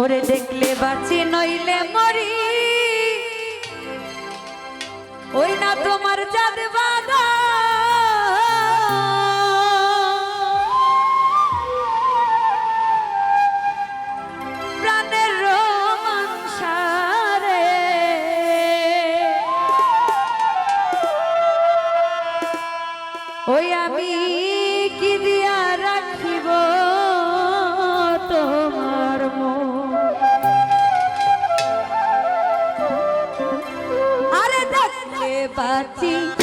ওরে দেখলে বাঁচি নইলে মরি। ওই না তোমার জাদ ওই আমি কি দিয়া রাখিব? পাচ্ছি